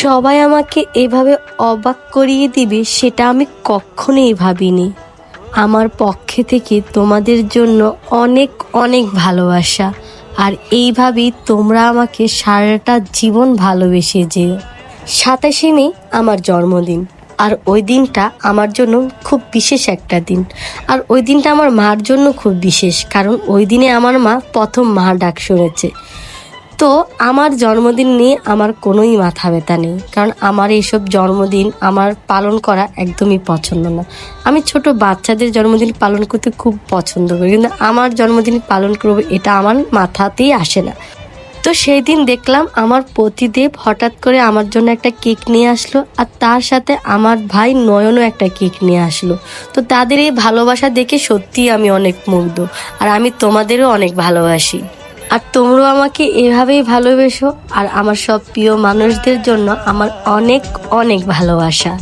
সবাই আমাকে এভাবে অবাক করিয়ে দিবে, সেটা আমি কখনোই ভাবিনি। আমার পক্ষে থেকে তোমাদের জন্য অনেক অনেক ভালোবাসা। আর এইভাবেই তোমরা আমাকে সারাটা জীবন ভালোবেসে যেও সাতাশে মে, আমার জন্মদিন। আর ওই দিনটা আমার জন্য খুব বিশেষ একটা দিন। আর ওই দিনটা আমার মার জন্য খুব বিশেষ, কারণ ওই দিনে আমার মা প্রথম মা ডাক শুনেছে। তো আমার জন্মদিন নিয়ে আমার কোনোই মাথা ব্যথা নেই। কারণ আমার এইসব জন্মদিন আমার পালন করা একদমই পছন্দ না। আমি ছোট বাচ্চাদের জন্মদিন পালন করতে খুব পছন্দ করি। কিন্তু আমার জন্মদিন পালন করব এটা আমার মাথাতেই আসে না। তো সেই দিন দেখলাম আমার পতিদেব হঠাৎ করে আমার জন্য একটা কেক নিয়ে আসলো আর তার সাথে আমার ভাই নয়নও একটা কেক নিয়ে আসলো। তো তাদের এই ভালোবাসা দেখে সত্যিই আমি অনেক মুগ্ধ। আর আমি তোমাদেরও অনেক ভালোবাসি। আর তোমরাও আমাকে এভাবেই ভালোবেসো, আর আমার সব প্রিয় মানুষদের জন্য আমার অনেক অনেক ভালোবাসা।